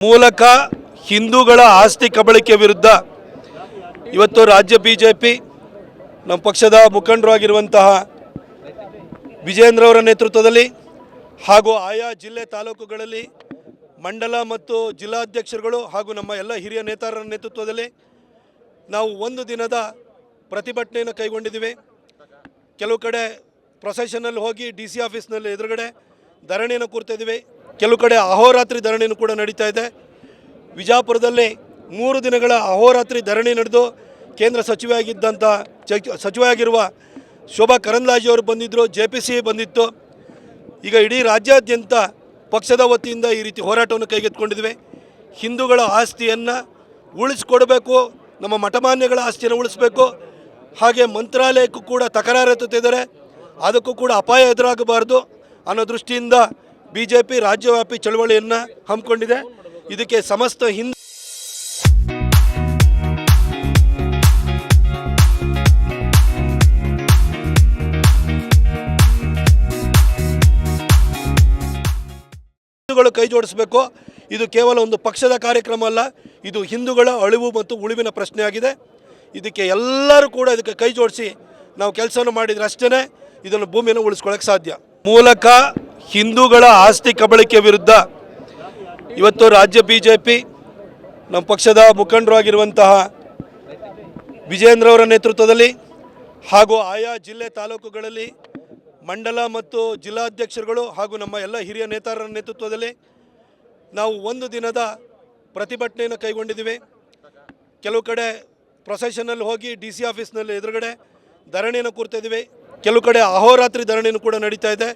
ಮೂಲಕ ಹಿಂದೂಗಳ ಆಸ್ತಿ ಕಬಳಿಕೆ ವಿರುದ್ಧ ಇವತ್ತು ರಾಜ್ಯ ಬಿ ಜೆ ಪಿ ನಮ್ಮ ಪಕ್ಷದ ಮುಖಂಡರು ಆಗಿರುವಂತಹ ವಿಜೇಂದ್ರ ಅವರ ನೇತೃತ್ವದಲ್ಲಿ ಹಾಗೂ ಆಯಾ ಜಿಲ್ಲೆ ತಾಲೂಕುಗಳಲ್ಲಿ ಮಂಡಲ ಮತ್ತು ಜಿಲ್ಲಾಧ್ಯಕ್ಷರುಗಳು ಹಾಗೂ ನಮ್ಮ ಎಲ್ಲ ಹಿರಿಯ ನೇತಾರರ ನೇತೃತ್ವದಲ್ಲಿ ನಾವು ಒಂದು ದಿನದ ಪ್ರತಿಭಟನೆಯನ್ನು ಕೈಗೊಂಡಿದ್ದೀವಿ. ಕೆಲವು ಕಡೆ ಪ್ರೊಸೆಷನಲ್ಲಿ ಹೋಗಿ ಡಿ ಸಿ ಆಫೀಸ್ನಲ್ಲಿ ಎದುರುಗಡೆ ಧರಣಿಯನ್ನು ಕೂರ್ತಿದ್ದೀವಿ ಕೆಲವು ಕಡೆ ಅಹೋರಾತ್ರಿ ಧರಣಿಯನ್ನು ಕೂಡ ನಡೀತಾ ಇದೆ. ವಿಜಾಪುರದಲ್ಲಿ ಮೂರು ದಿನಗಳ ಅಹೋರಾತ್ರಿ ಧರಣಿ ನಡೆದು ಕೇಂದ್ರ ಸಚಿವೆಯಾಗಿದ್ದಂಥ ಸಚಿವ ಸಚಿವೆಯಾಗಿರುವ ಶೋಭಾ ಕರಂದ್ಲಾಜಿಯವರು ಬಂದಿದ್ದರು ಜೆ ಪಿ ಸಿ ಬಂದಿತ್ತು. ಈಗ ಇಡೀ ರಾಜ್ಯಾದ್ಯಂತ ಪಕ್ಷದ ವತಿಯಿಂದ ಈ ರೀತಿ ಹೋರಾಟವನ್ನು ಕೈಗೆತ್ತಿಕೊಂಡಿದ್ವಿ. ಹಿಂದೂಗಳ ಆಸ್ತಿಯನ್ನು ಉಳಿಸ್ಕೊಡ್ಬೇಕು, ನಮ್ಮ ಮಠಮಾನ್ಯಗಳ ಆಸ್ತಿಯನ್ನು ಉಳಿಸ್ಬೇಕು. ಹಾಗೆ ಮಂತ್ರಾಲಯಕ್ಕೂ ಕೂಡ ತಕರಾರು ಎತ್ತುತ್ತಿದ್ದಾರೆ. ಅದಕ್ಕೂ ಕೂಡ ಅಪಾಯ ಎದುರಾಗಬಾರ್ದು. ಅನ್ನೋ ದೃಷ್ಟಿಯಿಂದ ಬಿ ಜೆ ಪಿ ರಾಜ್ಯವ್ಯಾಪಿ ಚಳವಳಿಯನ್ನು ಹಮ್ಮಿಕೊಂಡಿದೆ. ಇದಕ್ಕೆ ಸಮಸ್ತ ಹಿಂದೂ ಹಿಂದೂಗಳು ಕೈ ಜೋಡಿಸಬೇಕು. ಇದು ಕೇವಲ ಒಂದು ಪಕ್ಷದ ಕಾರ್ಯಕ್ರಮ ಅಲ್ಲ, ಇದು ಹಿಂದೂಗಳ ಅಳಿವು ಮತ್ತು ಉಳಿವಿನ ಪ್ರಶ್ನೆಯಾಗಿದೆ. ಇದಕ್ಕೆ ಎಲ್ಲರೂ ಕೂಡ ಇದಕ್ಕೆ ಕೈ ಜೋಡಿಸಿ ನಾವು ಕೆಲಸವನ್ನು ಮಾಡಿದರೆ ಅಷ್ಟೇ ಇದನ್ನು ಭೂಮಿಯನ್ನು ಉಳಿಸ್ಕೊಳ್ಳೋಕೆ ಸಾಧ್ಯ. ಮೂಲಕ ಹಿಂದೂಗಳ ಆಸ್ತಿ ಕಬಳಿಕೆ ವಿರುದ್ಧ ಇವತ್ತು ರಾಜ್ಯ ಬಿ ಜೆ ಪಿ ನಮ್ಮ ಪಕ್ಷದ ಮುಖಂಡರು ಆಗಿರುವಂತಹ ವಿಜೇಂದ್ರ ಅವರ ನೇತೃತ್ವದಲ್ಲಿ ಹಾಗೂ ಆಯಾ ಜಿಲ್ಲೆ ತಾಲೂಕುಗಳಲ್ಲಿ ಮಂಡಲ ಮತ್ತು ಜಿಲ್ಲಾಧ್ಯಕ್ಷರುಗಳು ಹಾಗೂ ನಮ್ಮ ಎಲ್ಲ ಹಿರಿಯ ನೇತಾರರ ನೇತೃತ್ವದಲ್ಲಿ ನಾವು ಒಂದು ದಿನದ ಪ್ರತಿಭಟನೆಯನ್ನು ಕೈಗೊಂಡಿದ್ದೀವಿ. ಕೆಲವು ಕಡೆ ಪ್ರೊಸೆಷನಲ್ಲಿ ಹೋಗಿ ಡಿ ಸಿ ಆಫೀಸ್ನಲ್ಲಿ ಎದುರುಗಡೆ ಧರಣಿಯನ್ನು ಕೂರ್ತಿದ್ದೀವಿ ಕೆಲವು ಕಡೆ ಅಹೋರಾತ್ರಿ ಧರಣಿನೂ ಕೂಡ ನಡೀತಾ ಇದೆ.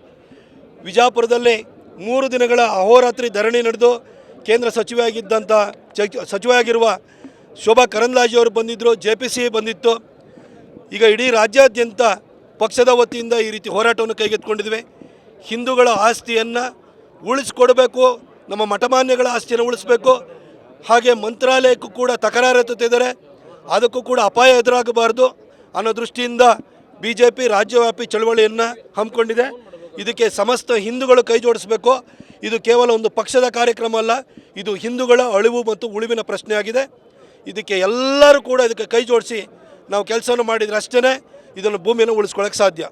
ವಿಜಾಪುರದಲ್ಲಿ ಮೂರು ದಿನಗಳ ಅಹೋರಾತ್ರಿ ಧರಣಿ ನಡೆದು ಕೇಂದ್ರ ಸಚಿವೆಯಾಗಿದ್ದಂಥ ಸಚಿವೆಯಾಗಿರುವ ಶೋಭಾ ಅವರು ಬಂದಿದ್ದರು ಜೆ ಪಿ ಸಿ ಬಂದಿತ್ತು. ಈಗ ಇಡೀ ರಾಜ್ಯಾದ್ಯಂತ ಪಕ್ಷದ ವತಿಯಿಂದ ಈ ರೀತಿ ಹೋರಾಟವನ್ನು ಕೈಗೆತ್ತಿಕೊಂಡಿದ್ವಿ. ಹಿಂದೂಗಳ ಆಸ್ತಿಯನ್ನು ಉಳಿಸ್ಕೊಡ್ಬೇಕು, ನಮ್ಮ ಮಠಮಾನ್ಯಗಳ ಆಸ್ತಿಯನ್ನು ಉಳಿಸ್ಬೇಕು. ಹಾಗೆ ಮಂತ್ರಾಲಯಕ್ಕೂ ಕೂಡ ತಕರಾರು ಎತ್ತುತ್ತಿದ್ದಾರೆ. ಅದಕ್ಕೂ ಕೂಡ ಅಪಾಯ ಎದುರಾಗಬಾರ್ದು ಅನ್ನೋ ದೃಷ್ಟಿಯಿಂದ ಬಿ ಜೆ ಪಿ ರಾಜ್ಯವ್ಯಾಪಿ ಚಳವಳಿಯನ್ನು ಹಮ್ಮಿಕೊಂಡಿದೆ. ಇದಕ್ಕೆ ಸಮಸ್ತ ಹಿಂದೂಗಳು ಕೈ ಜೋಡಿಸಬೇಕು. ಇದು ಕೇವಲ ಒಂದು ಪಕ್ಷದ ಕಾರ್ಯಕ್ರಮ ಅಲ್ಲ, ಇದು ಹಿಂದೂಗಳ ಅಳಿವು ಮತ್ತು ಉಳಿವಿನ ಪ್ರಶ್ನೆಯಾಗಿದೆ. ಇದಕ್ಕೆ ಎಲ್ಲರೂ ಕೂಡ ಇದಕ್ಕೆ ಕೈ ಜೋಡಿಸಿ ನಾವು ಕೆಲಸವನ್ನು ಮಾಡಿದರೆ ಅಷ್ಟೇ ಇದನ್ನು ಭೂಮಿಯನ್ನು ಉಳಿಸ್ಕೊಳ್ಳೋಕ್ಕೆ ಸಾಧ್ಯ.